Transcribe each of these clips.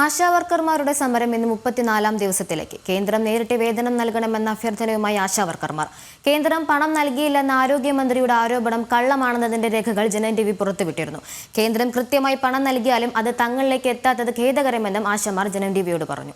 ആശാവർക്കർമാരുടെ സമരം ഇന്ന് മുപ്പത്തിനാലാം ദിവസത്തിലേക്ക്. കേന്ദ്രം നേരിട്ട് വേതനം നൽകണമെന്ന അഭ്യർത്ഥനയുമായി ആശാവർക്കർമാർ. കേന്ദ്രം പണം നൽകിയില്ലെന്ന ആരോഗ്യമന്ത്രിയുടെ ആരോപണം കള്ളമാണെന്നതിന്റെ രേഖകൾ ജനൻ ടി പുറത്തുവിട്ടിരുന്നു. കേന്ദ്രം കൃത്യമായി പണം നൽകിയാലും അത് തങ്ങളിലേക്ക് എത്താത്തത് ഖേദകരമെന്നും ആശമാർ ജനൻ ടി വിയോട് പറഞ്ഞു.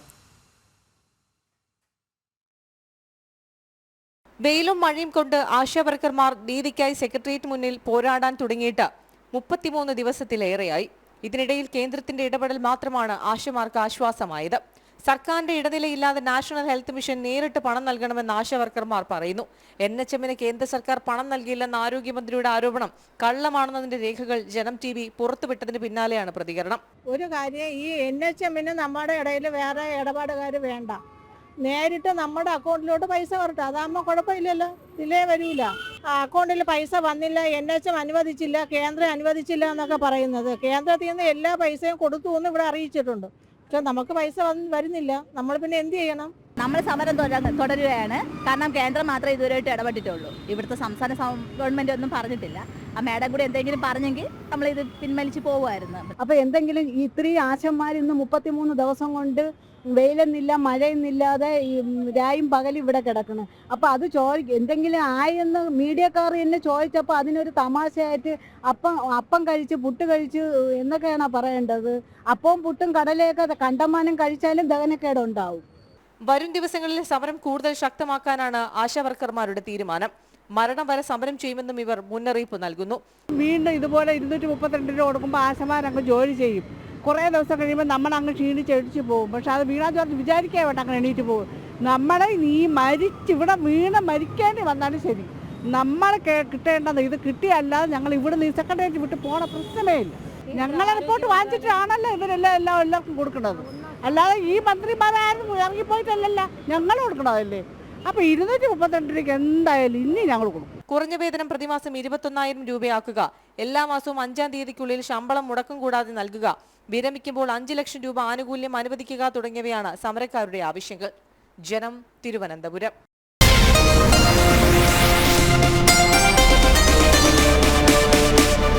വെയിലും മഴയും കൊണ്ട് ആശാവർക്കർമാർ നീതിക്കായി സെക്രട്ടേറിയറ്റ് മുന്നിൽ പോരാടാൻ തുടങ്ങിയിട്ട് മുപ്പത്തിമൂന്ന് ദിവസത്തിലേറെയായി. ഇതിനിടയിൽ കേന്ദ്രത്തിന്റെ ഇടപെടൽ മാത്രമാണ് ആശമാർക്ക് ആശ്വാസമായത്. സർക്കാരിന്റെ ഇടനിലയില്ലാതെ നാഷണൽ ഹെൽത്ത് മിഷൻ നേരിട്ട് പണം നൽകണമെന്ന് ആശാവർക്കർമാർ പറയുന്നു. എൻ എച്ച് എമ്മിന് കേന്ദ്ര സർക്കാർ പണം നൽകിയില്ലെന്ന ആരോഗ്യമന്ത്രിയുടെ ആരോപണം കള്ളമാണെന്നതിന്റെ രേഖകൾ ജനം ടി വി പുറത്തുവിട്ടതിന് പിന്നാലെയാണ് പ്രതികരണം. ഒരു കാര്യം ഈ എൻ എച്ച് എമ്മിന് നമ്മുടെ ഇടയിൽ വേറെ ഇടപാടുകാർ വേണ്ട. നേരിട്ട് നമ്മുടെ അക്കൗണ്ടിലോട്ട് പൈസ വരട്ടെ. അതാകുമ്പോൾ കുഴപ്പമില്ലല്ലോ. ഡിലേ ആ അക്കൗണ്ടിൽ പൈസ വന്നില്ല എൻ എച്ച് എം അനുവദിച്ചില്ല കേന്ദ്രം അനുവദിച്ചില്ല എന്നൊക്കെ പറയുന്നത്. കേന്ദ്രത്തിൽ നിന്ന് എല്ലാ പൈസയും കൊടുത്തു എന്ന് ഇവിടെ അറിയിച്ചിട്ടുണ്ട്. പക്ഷെ നമുക്ക് പൈസ വരുന്നില്ല. നമ്മൾ പിന്നെ എന്ത് ചെയ്യണം? നമ്മൾ സമരം തുടര- തുടരുകയാണ്. കാരണം കേന്ദ്രം മാത്രമേ ഇതുവരെയായിട്ട് ഇടപെട്ടിട്ടുള്ളൂ. ഇവിടുത്തെ സംസ്ഥാന ഗവൺമെന്റ് ഒന്നും പറഞ്ഞിട്ടില്ല. ആ മാഡം കൂടെ എന്തെങ്കിലും പറഞ്ഞെങ്കിൽ നമ്മൾ ഇത് പിൻവലിച്ച് പോകുമായിരുന്നു അപ്പൊ എന്തെങ്കിലും ഇത്രയും ആശന്മാർ ഇന്ന് മുപ്പത്തിമൂന്ന് ദിവസം കൊണ്ട് വെയിലെന്നില്ല മഴയൊന്നില്ലാതെ ഈ രായും പകലും ഇവിടെ കിടക്കണം. അപ്പൊ അത് ചോദി എന്തെങ്കിലും ആയെന്ന് മീഡിയക്കാർ എന്നെ ചോദിച്ചപ്പോൾ അതിനൊരു തമാശയായിട്ട് അപ്പം അപ്പം കഴിച്ച് പുട്ട് കഴിച്ച് എന്നൊക്കെയാണ് പറയേണ്ടത്? അപ്പവും പുട്ടും കടലയൊക്കെ കണ്ടമാനം കഴിച്ചാലും ദഹനക്കേട് ഉണ്ടാവും വരും ദിവസങ്ങളിൽ സമരം കൂടുതൽ ശക്തമാക്കാനാണ് ആശാവർക്കർമാരുടെ തീരുമാനം. മരണം വരെ സമരം ചെയ്യുമെന്നും ഇവർ മുന്നറിയിപ്പ് നൽകുന്നു. വീണ്ടും ഇതുപോലെ ഇരുന്നൂറ്റി മുപ്പത്തിരണ്ട് രൂപ കൊടുക്കുമ്പോൾ ആശമാരങ്ങ് ജോലി ചെയ്യും. കുറേ ദിവസം കഴിയുമ്പോൾ നമ്മൾ അങ്ങ് ക്ഷീണിച്ച് എടിച്ച് പോകും. പക്ഷെ അത് വീണാ ജോർജ് വിചാരിക്കാൻ വേണ്ട അങ്ങനെ എണീറ്റ് പോകും. നമ്മളെ നീ മരിച്ച് ഇവിടെ വീണ് മരിക്കേണ്ടി വന്നാലും ശരി. നമ്മൾ കിട്ടേണ്ടത് ഇത് കിട്ടിയല്ലാതെ ഞങ്ങൾ ഇവിടെ നിന്ന് സെക്രട്ടേറിയറ്റ് വിട്ട് പോണ പ്രശ്നമേ ഇല്ല. ഞങ്ങളെ റിപ്പോർട്ട് വാങ്ങിച്ചിട്ടാണല്ലോ ഇവരെല്ലാം എല്ലാം എല്ലാവർക്കും കൊടുക്കുന്നത് അല്ലാതെ ഈ മന്ത്രിമാരാരും ഇറങ്ങിപ്പോയിട്ടല്ലല്ല ഞങ്ങൾ കൊടുക്കണതല്ലേ. അപ്പൊ ഇരുന്നൂറ്റി മുപ്പത്തിരണ്ട് രൂപയ്ക്ക് എന്തായാലും ഇനി ഞങ്ങൾ കൊടുക്കും. കുറഞ്ഞ വേതനം പ്രതിമാസം ഇരുപത്തൊന്നായിരം രൂപയാക്കുക. എല്ലാ മാസവും അഞ്ചാം തീയതിക്കുള്ളിൽ ശമ്പളം മുടക്കം കൂടാതെ നൽകുക. വിരമിക്കുമ്പോൾ അഞ്ചു ലക്ഷം രൂപ ആനുകൂല്യം അനുവദിക്കുക തുടങ്ങിയവയാണ് സമരക്കാരുടെ ആവശ്യങ്ങൾ. ജനം തിരുവനന്തപുരം.